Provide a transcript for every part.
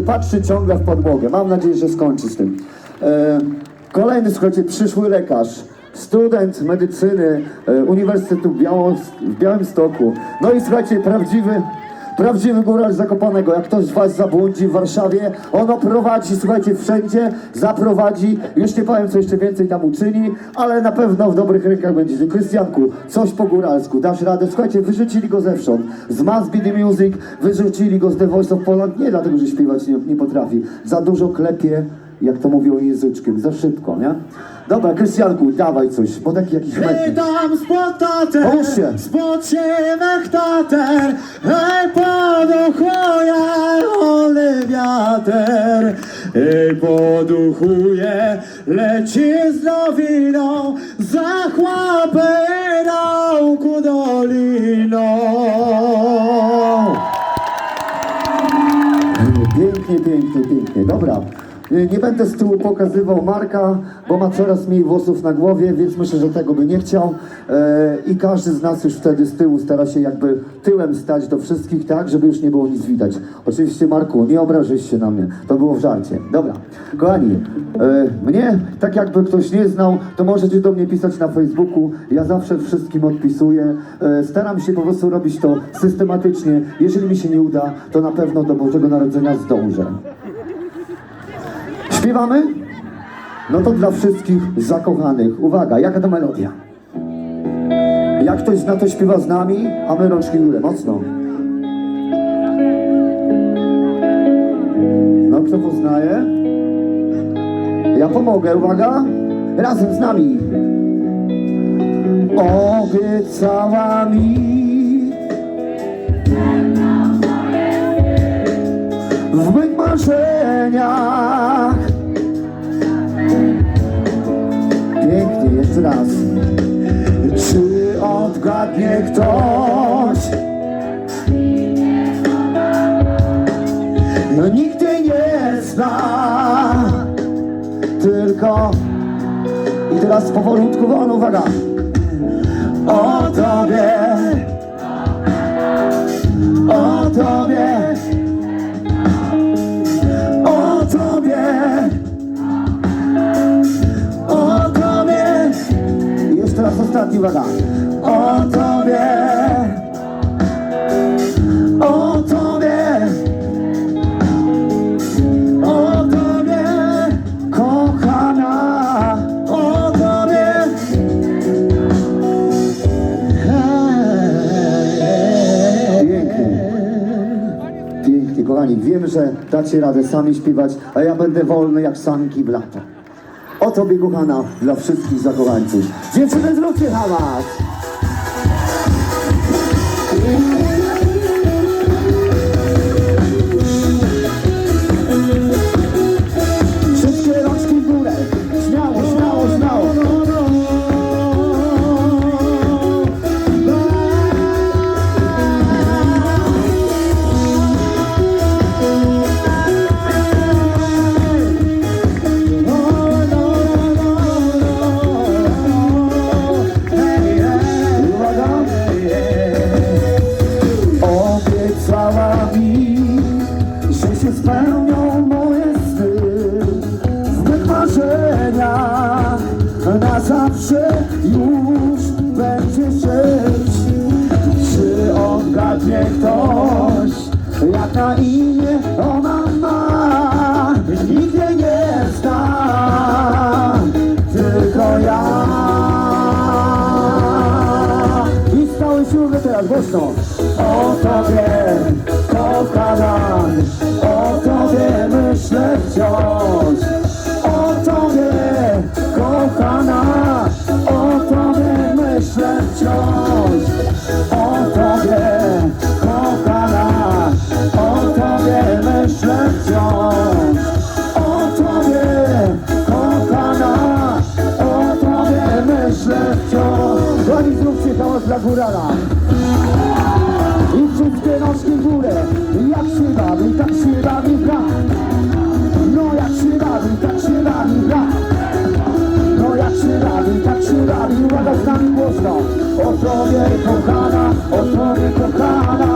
patrzy ciągle w podłogę. Mam nadzieję, że skończy z tym. E, kolejny, słuchajcie, przyszły lekarz, student medycyny e, Uniwersytetu Biało, w Białymstoku. No i słuchajcie, prawdziwy, prawdziwy góral Zakopanego. Jak ktoś z was zabłądzi w Warszawie, ono prowadzi, słuchajcie, wszędzie, zaprowadzi. Już nie powiem, co jeszcze więcej tam uczyni, ale na pewno w dobrych rękach będzie. Krystianku, coś po góralsku, dasz radę. Słuchajcie, wyrzucili go zewsząd. Z Mass Be The Music, wyrzucili go z The Voice of Poland, nie dlatego, że śpiewać nie, nie potrafi. Za dużo klepie, jak to mówią języczkiem, za szybko, nie? Dobra, Krystianku, dawaj coś, bo taki jakiś mecz. Witam spod tater, Połóż się. spod tater, hej poduchuje wolny wiater, hej poduchuje, leci z nowiną, zachłapyną ku doliną. Pięknie, pięknie, pięknie. Dobra. Nie będę z tyłu pokazywał Marka, bo ma coraz mniej włosów na głowie, więc myślę, że tego by nie chciał. E, I każdy z nas już wtedy z tyłu stara się jakby tyłem stać do wszystkich, tak, żeby już nie było nic widać. Oczywiście, Marku, nie obrażaj się na mnie. To było w żarcie. Dobra. Kochani, e, mnie, tak jakby ktoś nie znał, to możecie do mnie pisać na Facebooku. Ja zawsze wszystkim odpisuję. E, staram się po prostu robić to systematycznie. Jeżeli mi się nie uda, to na pewno do Bożego Narodzenia zdążę. Śpiewamy? No to dla wszystkich zakochanych. Uwaga, jaka to melodia? Jak ktoś zna, to śpiewa z nami, a my rączki górę, mocno. No, kto poznaje? Ja pomogę, uwaga. Razem z nami. Obiecała mi w marzeniach. Czy odgadnie ktoś? No jej nie zna, tylko i teraz powolutku wolno, uwaga. O tobie, o tobie. Raz ostatni, uwaga. O tobie, o tobie, o tobie, kochana, o tobie. Pięknie. Pięknie, kochani. Wiem, że dacie radę sami śpiewać, a ja będę wolny jak sanki w lato. Tobie, kochana, dla wszystkich zakochańców. Dziewczyny, zróbcie hałas! Zawsze już będzie żyć. Czy odgadnie ktoś, jak na imię ona ma? Nikt jej nie zna, tylko ja. I z całej siły teraz głośno. O tobie, kochana, o tobie myślę wciąż. Wciąż. O tobie, kochana, o tobie myślę wciąż. O tobie, kochana, o tobie myślę wciąż. Dłoni zróbcie hałas dla górala. I wszystkie nóżki w górę. Jak się bawi, tak się bawi brak. Bawi. Uwaga z nami głośno. O tobie kochana, o tobie kochana,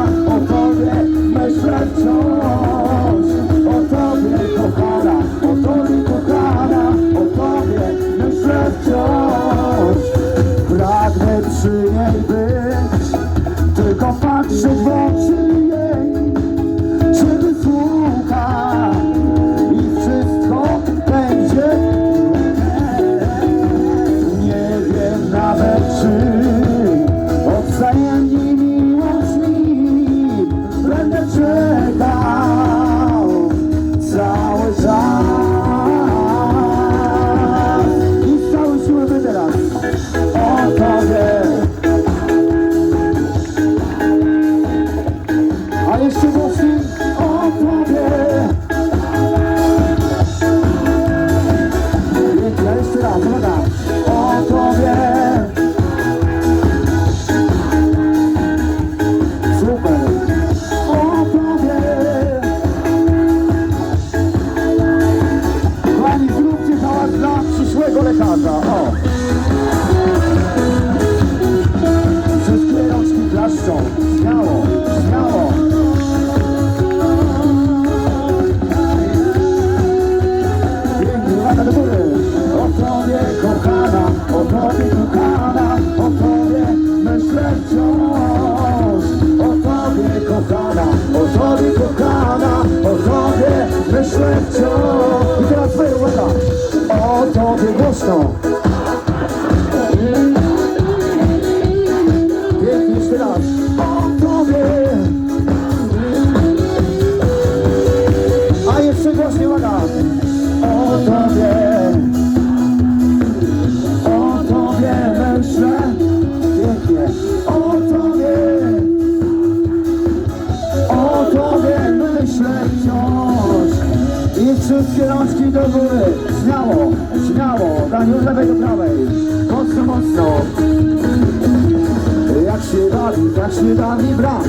jak się bawi brak.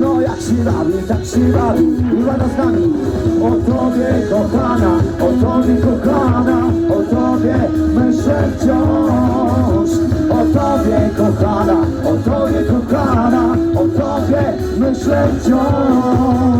No jak się bawi, tak się bawi I uwaga z nami O tobie kochana, o tobie kochana O tobie myślę wciąż. O tobie kochana, o tobie kochana O tobie myślę wciąż